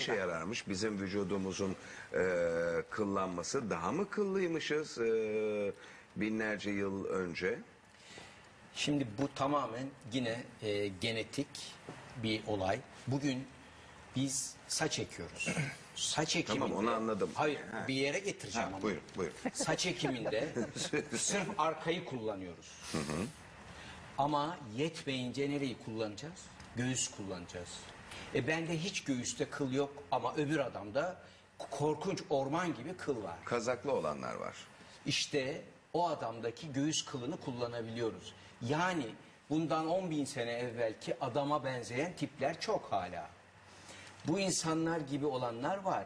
işe yararmış bizim vücudumuzun e, kıllanması. Daha mı kıllıymışız e, binlerce yıl önce? Şimdi bu tamamen yine e, genetik bir olay. Bugün biz saç ekiyoruz. Saç ekiminde... Tamam, onu anladım. Hayır Ha. bir yere getireceğim Ha, ama. buyurun, buyurun. Saç ekiminde sırf arkayı kullanıyoruz. Ama yetmeyince nereyi kullanacağız? Göğüs kullanacağız. E bende hiç göğüste kıl yok ama öbür adamda korkunç orman gibi kıl var. Kazaklı olanlar var. İşte o adamdaki göğüs kılını kullanabiliyoruz. Yani bundan 10 bin sene evvelki adama benzeyen tipler çok hala. Bu insanlar gibi olanlar var.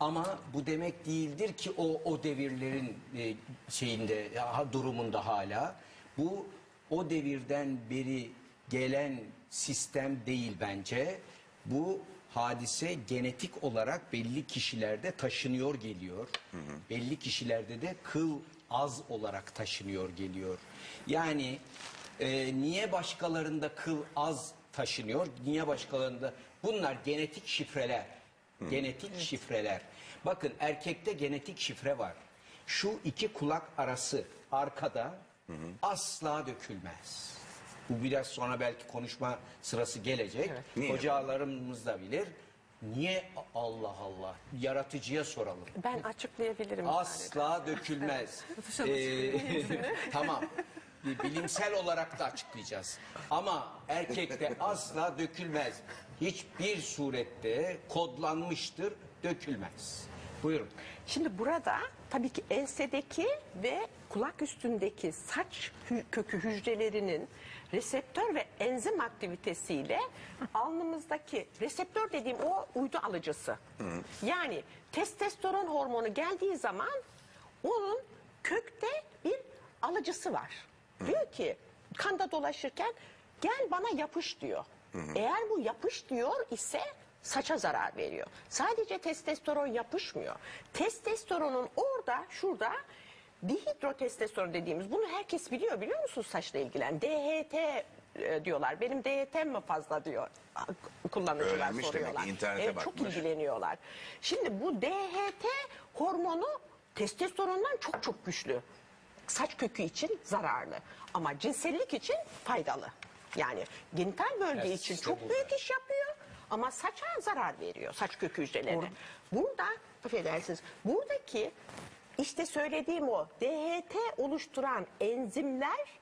Ama bu demek değildir ki o o devirlerin e, şeyinde ya, durumunda hala. Bu o devirden beri gelen sistem değil bence. Bu hadise genetik olarak belli kişilerde taşınıyor geliyor. Belli kişilerde de kıl az olarak taşınıyor geliyor. Yani e, niye başkalarında kıl az taşınıyor? Niye başkalarında? Bunlar genetik şifreler. Genetik şifreler. Bakın erkekte genetik şifre var. Şu iki kulak arası arkada asla dökülmez. Bu biraz sonra belki konuşma sırası gelecek. Niye? Hocalarımız da bilir. Niye Allah Allah? Yaratıcıya soralım. Ben açıklayabilirim. Asla dökülmez. Ee, tamam. Bilimsel olarak da açıklayacağız. Ama erkekte asla dökülmez. Hiçbir surette kodlanmıştır, dökülmez. Buyurun. Şimdi burada tabii ki ensedeki ve kulak üstündeki saç hü- kökü hücrelerinin reseptör ve enzim aktivitesiyle alnımızdaki reseptör dediğim o uydu alıcısı. Yani testosteron hormonu geldiği zaman onun kökte bir alıcısı var. Diyor ki kanda dolaşırken gel bana yapış diyor. Eğer bu yapış diyor ise saça zarar veriyor. Sadece testosteron yapışmıyor. Testosteronun orada şurada dihidrotestosteron dediğimiz bunu herkes biliyor biliyor musunuz saçla ilgilen DHT e, diyorlar. Benim DHT'm mi fazla diyor kullanıcılar Öğrenmiş demek, soruyorlar. internete Evet, çok ilgileniyorlar. Şimdi bu DHT hormonu testosterondan çok çok güçlü. Saç kökü için zararlı ama cinsellik için faydalı. Yani genital bölge Evet, için işte çok büyük iş yapıyor ama saça zarar veriyor saç kökü hücrelerine. Burada affedersiniz buradaki işte söylediğim o DHT oluşturan enzimler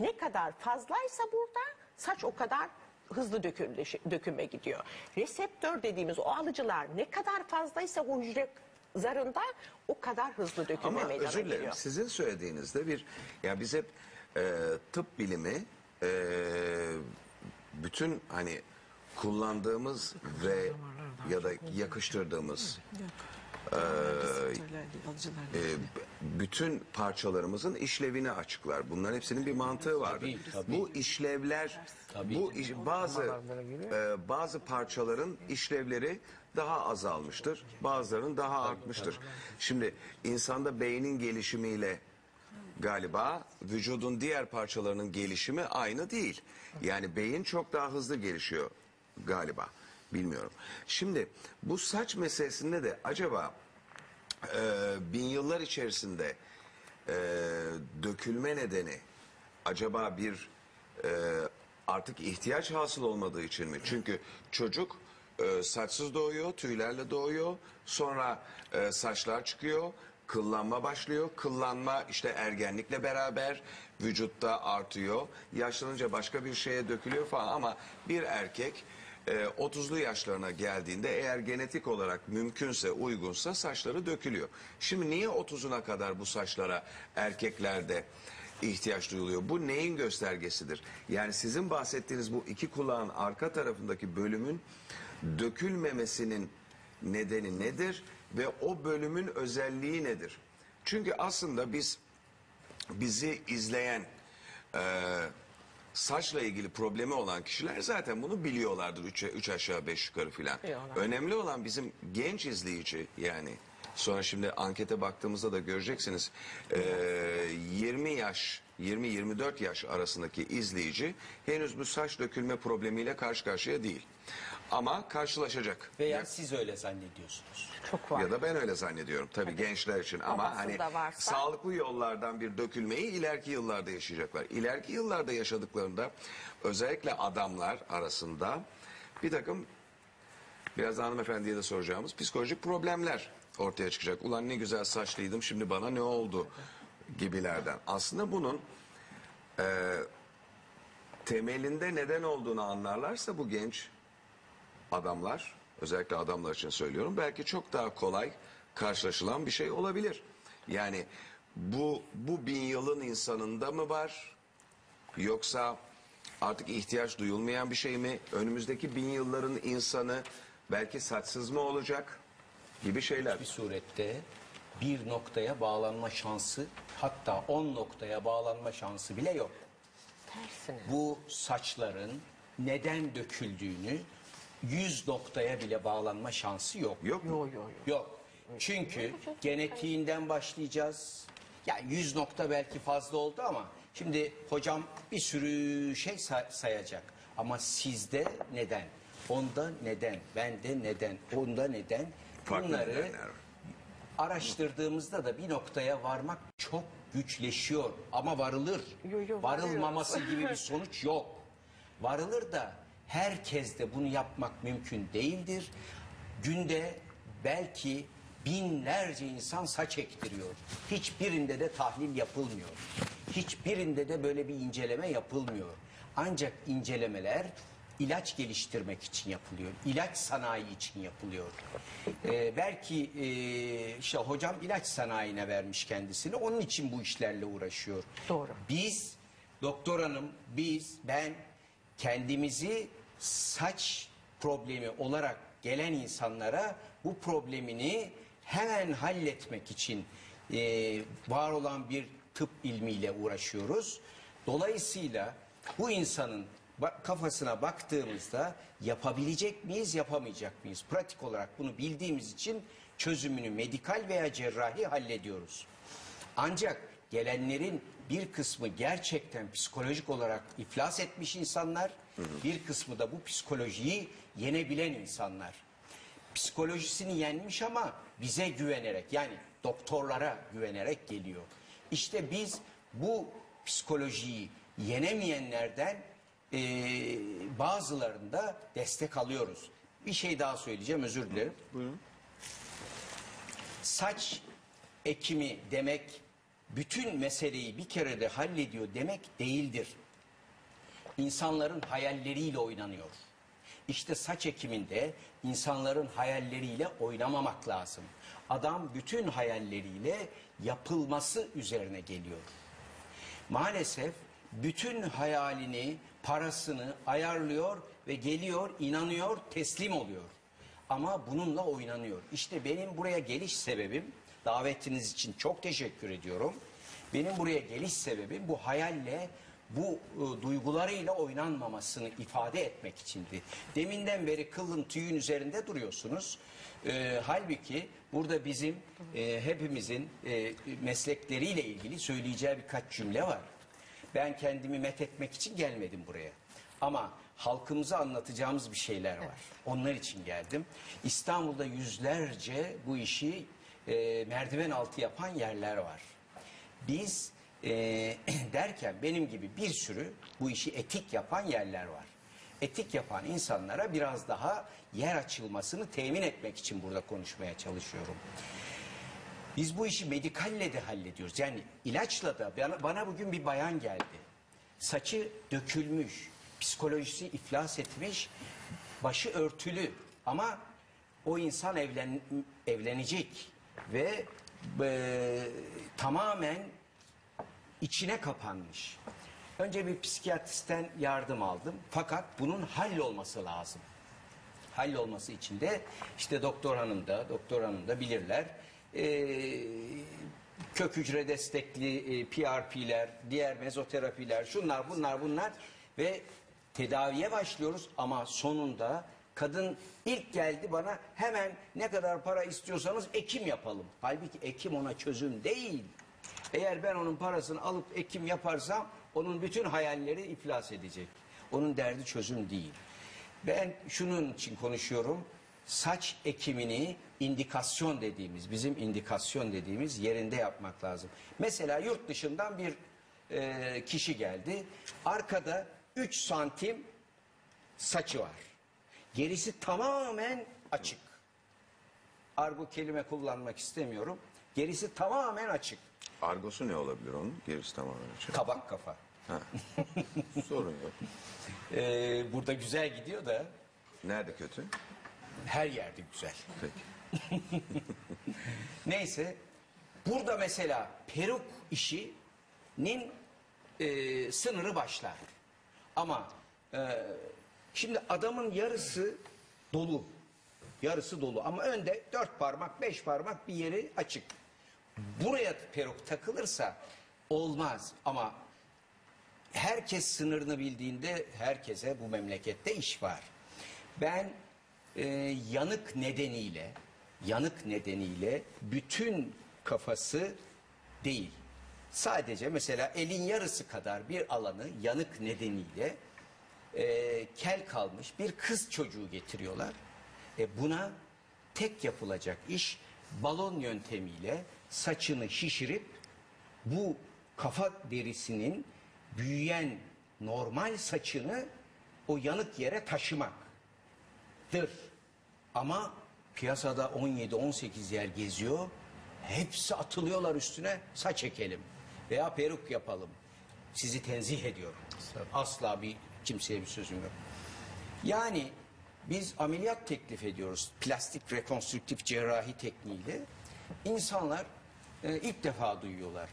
ne kadar fazlaysa burada saç o kadar hızlı dökülme, döküme gidiyor. Reseptör dediğimiz o alıcılar ne kadar fazlaysa o hücre zarında o kadar hızlı dökülme Ama meydana özür dilerim geliyor. sizin söylediğinizde bir ya biz hep e, tıp bilimi e, bütün hani kullandığımız ve ya da yakıştırdığımız e, b- bütün parçalarımızın işlevini açıklar. Bunların hepsinin bir mantığı vardır. Tabii, tabii. Bu işlevler, Tabii. bu iş- bazı e, bazı parçaların işlevleri daha azalmıştır, bazılarının daha artmıştır. Şimdi insanda beynin gelişimiyle galiba vücudun diğer parçalarının gelişimi aynı değil. Yani beyin çok daha hızlı gelişiyor galiba. Bilmiyorum. Şimdi bu saç meselesinde de acaba e, bin yıllar içerisinde e, dökülme nedeni acaba bir e, artık ihtiyaç hasıl olmadığı için mi? Çünkü çocuk e, saçsız doğuyor, tüylerle doğuyor. Sonra e, saçlar çıkıyor, kıllanma başlıyor. Kıllanma işte ergenlikle beraber vücutta artıyor. Yaşlanınca başka bir şeye dökülüyor falan ama bir erkek e, 30'lu yaşlarına geldiğinde eğer genetik olarak mümkünse uygunsa saçları dökülüyor. Şimdi niye 30'una kadar bu saçlara erkeklerde ihtiyaç duyuluyor? Bu neyin göstergesidir? Yani sizin bahsettiğiniz bu iki kulağın arka tarafındaki bölümün dökülmemesinin nedeni nedir ve o bölümün özelliği nedir? Çünkü aslında biz bizi izleyen e, saçla ilgili problemi olan kişiler zaten bunu biliyorlardır. Üç, üç aşağı beş yukarı filan. Biliyorlar. Önemli olan bizim genç izleyici yani sonra şimdi ankete baktığımızda da göreceksiniz e, 20 yaş 20-24 yaş arasındaki izleyici henüz bu saç dökülme problemiyle karşı karşıya değil. Ama karşılaşacak. Veya siz öyle zannediyorsunuz. Çok var. Ya da ben öyle zannediyorum tabii gençler için ama hani varsa- sağlıklı yollardan bir dökülmeyi ileriki yıllarda yaşayacaklar. İleriki yıllarda yaşadıklarında özellikle adamlar arasında bir takım biraz da hanımefendiye de soracağımız psikolojik problemler ortaya çıkacak. Ulan ne güzel saçlıydım şimdi bana ne oldu gibilerden. Aslında bunun e, temelinde neden olduğunu anlarlarsa bu genç adamlar, özellikle adamlar için söylüyorum, belki çok daha kolay karşılaşılan bir şey olabilir. Yani bu bu bin yılın insanında mı var? Yoksa artık ihtiyaç duyulmayan bir şey mi? Önümüzdeki bin yılların insanı belki saçsız mı olacak? Gibi şeyler. Bir surette bir noktaya bağlanma şansı hatta 10 noktaya bağlanma şansı bile yok. Tersine. Bu saçların neden döküldüğünü 100 noktaya bile bağlanma şansı yok. Yok mu? Yo yo yo. Yok. Çünkü genetiğinden başlayacağız. Ya 100 nokta belki fazla oldu ama şimdi hocam bir sürü şey say- sayacak. Ama sizde neden? Onda neden? Bende neden? Onda neden? Farklı Bunları nedenler var. araştırdığımızda da bir noktaya varmak çok güçleşiyor ama varılır. Yo, yo, Varılmaması gibi bir sonuç yok. Varılır da herkes de bunu yapmak mümkün değildir. Günde belki binlerce insan saç ektiriyor. Hiçbirinde de tahlil yapılmıyor. Hiçbirinde de böyle bir inceleme yapılmıyor. Ancak incelemeler ilaç geliştirmek için yapılıyor. İlaç sanayi için yapılıyor. Ee, belki e, işte hocam ilaç sanayine vermiş kendisini. Onun için bu işlerle uğraşıyor. Doğru. Biz doktor hanım, biz, ben kendimizi saç problemi olarak gelen insanlara bu problemini hemen halletmek için e, var olan bir tıp ilmiyle uğraşıyoruz. Dolayısıyla bu insanın kafasına baktığımızda yapabilecek miyiz, yapamayacak mıyız? Pratik olarak bunu bildiğimiz için çözümünü medikal veya cerrahi hallediyoruz. Ancak gelenlerin bir kısmı gerçekten psikolojik olarak iflas etmiş insanlar, bir kısmı da bu psikolojiyi yenebilen insanlar. Psikolojisini yenmiş ama bize güvenerek yani doktorlara güvenerek geliyor. İşte biz bu psikolojiyi yenemeyenlerden eee bazılarında destek alıyoruz. Bir şey daha söyleyeceğim özür dilerim. Saç ekimi demek bütün meseleyi bir kerede hallediyor demek değildir. İnsanların hayalleriyle oynanıyor. İşte saç ekiminde insanların hayalleriyle oynamamak lazım. Adam bütün hayalleriyle yapılması üzerine geliyor. Maalesef bütün hayalini, parasını ayarlıyor ve geliyor, inanıyor, teslim oluyor. Ama bununla oynanıyor. İşte benim buraya geliş sebebim, davetiniz için çok teşekkür ediyorum. Benim buraya geliş sebebim bu hayalle, bu e, duygularıyla oynanmamasını ifade etmek içindi. Deminden beri kılın tüyün üzerinde duruyorsunuz. E, halbuki burada bizim e, hepimizin e, meslekleriyle ilgili söyleyeceği birkaç cümle var. Ben kendimi met etmek için gelmedim buraya. Ama halkımıza anlatacağımız bir şeyler var. Onlar için geldim. İstanbul'da yüzlerce bu işi e, merdiven altı yapan yerler var. Biz e, derken benim gibi bir sürü bu işi etik yapan yerler var. Etik yapan insanlara biraz daha yer açılmasını temin etmek için burada konuşmaya çalışıyorum. Biz bu işi medikalle de hallediyoruz. Yani ilaçla da bana, bana bugün bir bayan geldi. Saçı dökülmüş, psikolojisi iflas etmiş, başı örtülü ama o insan evlen, evlenecek ve e, tamamen içine kapanmış. Önce bir psikiyatristten yardım aldım fakat bunun hallolması lazım hallolması için de işte doktor hanım da doktor hanım da bilirler. Ee, kök hücre destekli e, PRP'ler, diğer mezoterapiler, şunlar bunlar bunlar ve tedaviye başlıyoruz ama sonunda kadın ilk geldi bana hemen ne kadar para istiyorsanız ekim yapalım. Halbuki ekim ona çözüm değil. Eğer ben onun parasını alıp ekim yaparsam onun bütün hayalleri iflas edecek. Onun derdi çözüm değil. Ben şunun için konuşuyorum. Saç ekimini indikasyon dediğimiz, bizim indikasyon dediğimiz yerinde yapmak lazım. Mesela yurt dışından bir e, kişi geldi. Arkada 3 santim saçı var. Gerisi tamamen açık. Argo kelime kullanmak istemiyorum. Gerisi tamamen açık. Argosu ne olabilir onun? Gerisi tamamen açık. Kabak kafa. Sorun yok. Ee, burada güzel gidiyor da Nerede kötü? her yerde güzel. Peki. Neyse burada mesela peruk işinin e, sınırı başlar. Ama e, şimdi adamın yarısı dolu. Yarısı dolu ama önde dört parmak beş parmak bir yeri açık. Buraya peruk takılırsa olmaz ama herkes sınırını bildiğinde herkese bu memlekette iş var. Ben e, yanık nedeniyle yanık nedeniyle bütün kafası değil. Sadece mesela elin yarısı kadar bir alanı yanık nedeniyle e, kel kalmış bir kız çocuğu getiriyorlar. E, buna tek yapılacak iş balon yöntemiyle saçını şişirip bu kafa derisinin büyüyen normal saçını o yanık yere taşımaktır. Ama piyasada 17-18 yer geziyor. Hepsi atılıyorlar üstüne saç ekelim veya peruk yapalım. Sizi tenzih ediyorum. Asla bir kimseye bir sözüm yok. Yani biz ameliyat teklif ediyoruz. Plastik rekonstrüktif cerrahi tekniğiyle. İnsanlar e, ilk defa duyuyorlar.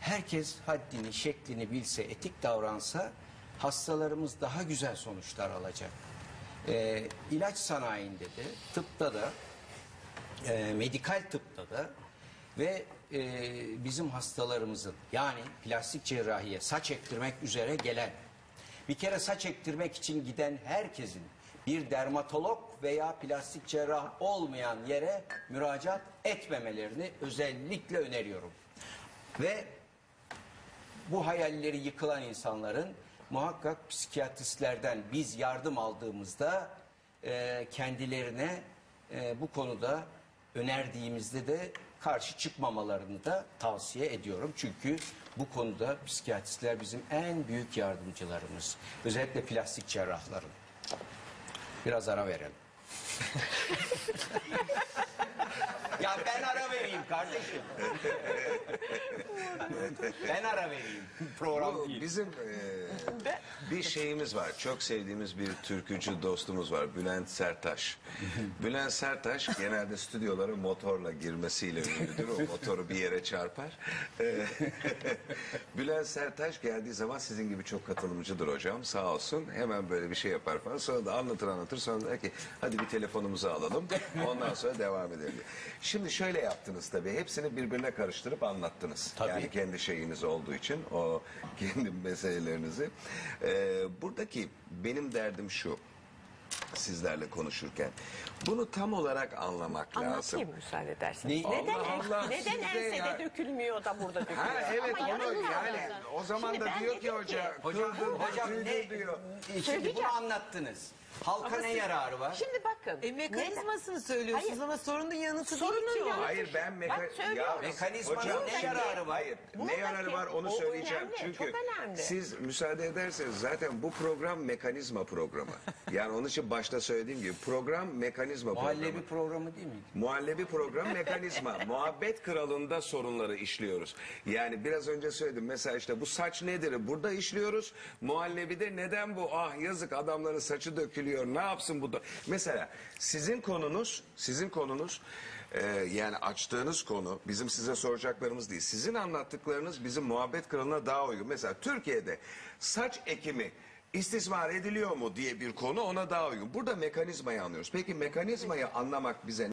Herkes haddini, şeklini bilse, etik davransa hastalarımız daha güzel sonuçlar alacak. E, ilaç sanayinde de, tıpta da, e, medikal tıpta da ve e, bizim hastalarımızın yani plastik cerrahiye saç ektirmek üzere gelen bir kere saç ektirmek için giden herkesin bir dermatolog veya plastik cerrah olmayan yere müracaat etmemelerini özellikle öneriyorum. Ve bu hayalleri yıkılan insanların muhakkak psikiyatristlerden biz yardım aldığımızda e, kendilerine e, bu konuda önerdiğimizde de karşı çıkmamalarını da tavsiye ediyorum. Çünkü bu konuda psikiyatristler bizim en büyük yardımcılarımız. Özellikle plastik cerrahların. Biraz ara verelim. ya ben ara vereyim kardeşim. ben ara vereyim. Program Bu değil. bizim e, bir şeyimiz var. Çok sevdiğimiz bir türkücü dostumuz var. Bülent Sertaş. Bülent Sertaş genelde stüdyolara motorla girmesiyle ünlüdür. O motoru bir yere çarpar. E, Bülent Sertaş geldiği zaman sizin gibi çok katılımcıdır hocam. Sağ olsun. Hemen böyle bir şey yapar falan. Sonra da anlatır anlatır. Sonra der ki hadi bir telefonumuzu alalım. Ondan sonra devam edelim. Şimdi şöyle yaptınız tabii. Hepsini birbirine karıştırıp anlattınız. Tabii. Yani kendi şeyiniz olduğu için o kendi meselelerinizi. Ee, buradaki benim derdim şu sizlerle konuşurken. Bunu tam olarak anlamak lazım. Anlatayım müsaade ederseniz. Ne- Neden, Allah Allah, neden siz de ensede ya. dökülmüyor da burada dökülüyor? Ha evet Ama onu yani o zaman Şimdi da ben diyor ki dedim hoca Hocam, kıldır, hocam ne, diyor. Şimdi Söyleyeceğim. bunu anlattınız. Halka Ama ne siz- yararı var? Şimdi bakın. E mekanizmasını söylüyorsunuz Hayır. ama sorunun yanıtı Sorunun değil ki o. yanıtı- Hayır ben meka Bak söylüyorum. Mekanizmanın Hocam, ne yararı var? Hayır. Ne Buradaki- yararı var onu o söyleyeceğim. önemli, Çünkü çok önemli. siz müsaade ederseniz zaten bu program mekanizma programı. Yani onun için başta söylediğim gibi program mekanizma programı. Muhallebi programı değil miydi? Muhallebi program mekanizma. Muhabbet kralında sorunları işliyoruz. Yani biraz önce söyledim. Mesela işte bu saç nedir? Burada işliyoruz. Muhallebide neden bu? Ah yazık adamların saçı dökülüyor. Ne yapsın bu da? Mesela sizin konunuz, sizin konunuz e, yani açtığınız konu bizim size soracaklarımız değil. Sizin anlattıklarınız bizim muhabbet kralına daha uygun. Mesela Türkiye'de saç ekimi istismar ediliyor mu diye bir konu ona daha uygun. Burada mekanizmayı anlıyoruz. Peki mekanizmayı anlamak bize